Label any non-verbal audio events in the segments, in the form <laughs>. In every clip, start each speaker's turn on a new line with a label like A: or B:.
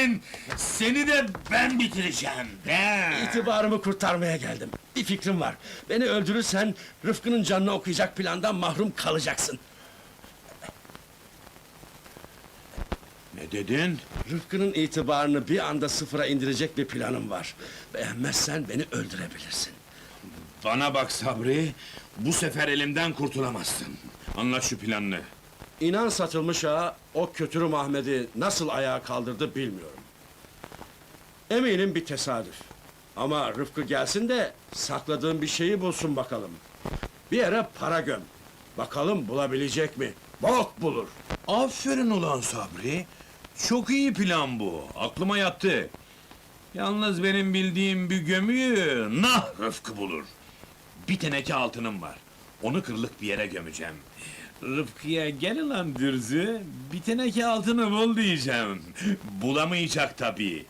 A: Senin, seni de ben bitireceğim. Ben.
B: İtibarımı kurtarmaya geldim. Bir fikrim var. Beni öldürürsen Rıfkı'nın canını okuyacak plandan mahrum kalacaksın.
A: Ne dedin?
B: Rıfkı'nın itibarını bir anda sıfıra indirecek bir planım var. Beğenmezsen beni öldürebilirsin.
A: Bana bak Sabri, bu sefer elimden kurtulamazsın. Anlat şu planını.
B: İnan satılmış ağa, o kötürüm Ahmet'i nasıl ayağa kaldırdı bilmiyorum. Eminim bir tesadüf. Ama Rıfkı gelsin de sakladığım bir şeyi bulsun bakalım. Bir yere para göm. Bakalım bulabilecek mi? Bok bulur.
A: Aferin ulan Sabri. Çok iyi plan bu. Aklıma yattı. Yalnız benim bildiğim bir gömüyü nah Rıfkı bulur. Bir teneke altınım var. Onu kırlık bir yere gömeceğim. Rıfkı'ya gel ulan dürzü, bir teneke altını bul diyeceğim. Bulamayacak tabii.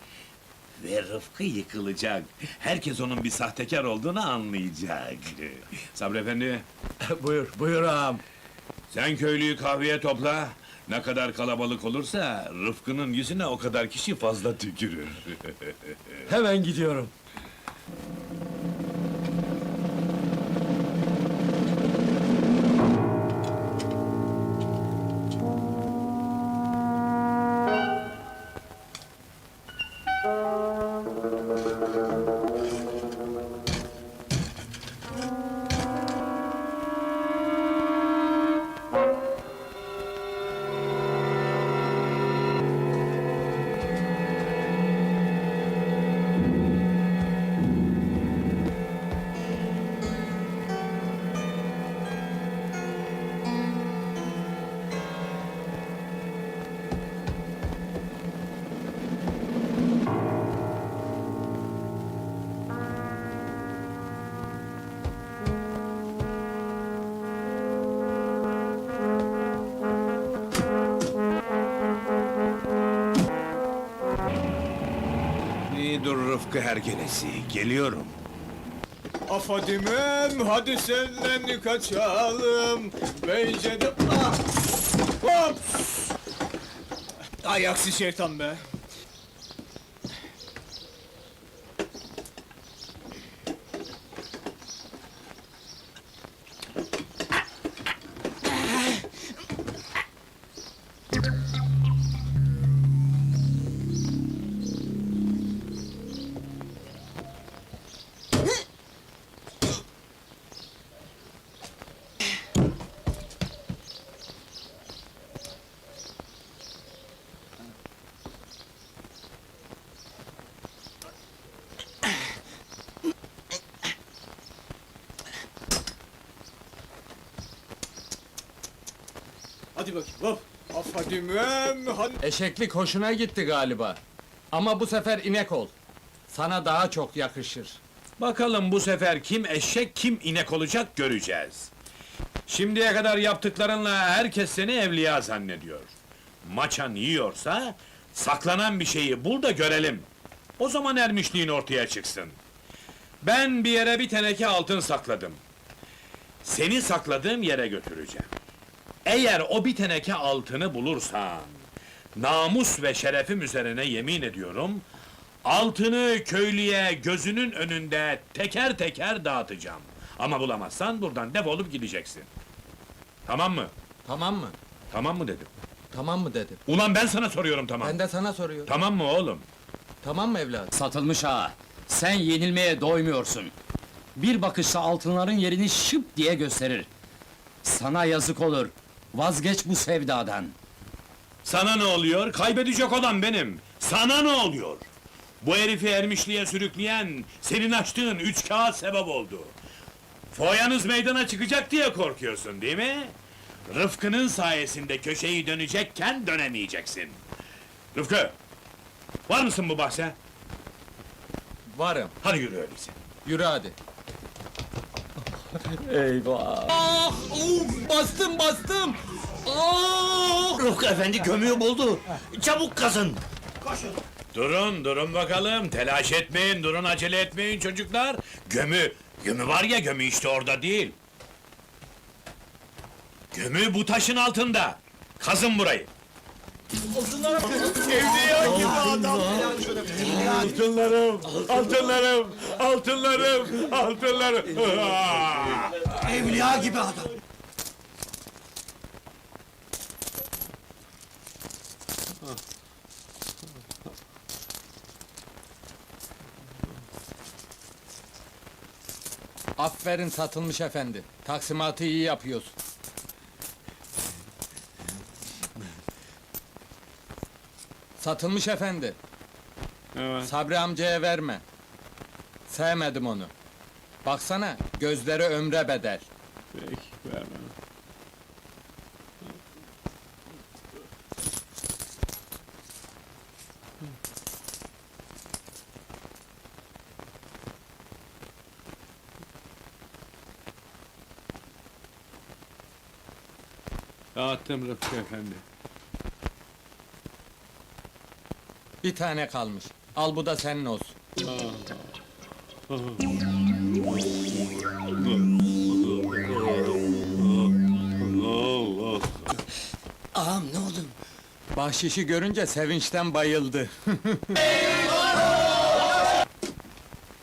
A: Ve Rıfkı yıkılacak. Herkes onun bir sahtekar olduğunu anlayacak. Sabri efendi, <laughs>
B: buyur, buyur ağam.
A: sen köylüyü kahveye topla. Ne kadar kalabalık olursa Rıfkı'nın yüzüne o kadar kişi fazla tükürür. <laughs>
B: Hemen gidiyorum.
A: Rıfkı hergelesi, geliyorum.
C: Afadimem hadi senden kaçalım Bence de ah! Hop! Ay aksi şeytan be Hadi bakayım hop Afadimem hadi
D: Eşeklik hoşuna gitti galiba. Ama bu sefer inek ol. Sana daha çok yakışır.
A: Bakalım bu sefer kim eşek kim inek olacak göreceğiz. Şimdiye kadar yaptıklarınla herkes seni evliya zannediyor. Maçan yiyorsa saklanan bir şeyi bul da görelim. O zaman ermişliğin ortaya çıksın. Ben bir yere bir teneke altın sakladım. Seni sakladığım yere götüreceğim. Eğer o bir teneke altını bulursan, namus ve şerefim üzerine yemin ediyorum, altını köylüye gözünün önünde teker teker dağıtacağım. Ama bulamazsan buradan defolup gideceksin. Tamam mı?
D: Tamam mı?
A: Tamam mı dedim.
D: Tamam mı dedim.
A: Ulan ben sana soruyorum tamam.
D: Ben de sana soruyorum.
A: Tamam mı oğlum?
D: Tamam mı evladım?
E: Satılmış ağa. Sen yenilmeye doymuyorsun. Bir bakışta altınların yerini şıp diye gösterir. Sana yazık olur. Vazgeç bu sevdadan.
A: Sana ne oluyor? Kaybedecek olan benim. Sana ne oluyor? Bu herifi ermişliğe sürükleyen, senin açtığın üç kağıt sebep oldu. Foyanız meydana çıkacak diye korkuyorsun değil mi? Rıfkı'nın sayesinde köşeyi dönecekken dönemeyeceksin. Rıfkı! Var mısın bu bahse?
D: Varım.
A: Hadi yürü öyleyse.
D: Yürü hadi. <laughs>
E: Eyvah!
D: Ah! Uf! Bastım bastım! Ah!
F: Rıfkı efendi gömüğü buldu. Çabuk kazın.
A: Durun, durun bakalım. Telaş etmeyin, durun acele etmeyin çocuklar. Gömü, gömü var ya gömü işte orada değil. Gömü bu taşın altında. Kazın burayı. Evliya gibi adam. Altınlarım, altınlarım, altınlarım, altınlarım.
F: Evliya gibi adam.
D: Aferin satılmış efendi. Taksimatı iyi yapıyorsun. Satılmış efendi.
A: Evet.
D: Sabri amcaya verme. Sevmedim onu. Baksana, gözleri ömre bedel.
A: Peki, vermem. Dağıttım Rıfkı efendi.
D: Bir tane kalmış. Al bu da senin olsun.
F: Ağam ne oldu?
D: Bahşişi görünce sevinçten bayıldı. <laughs>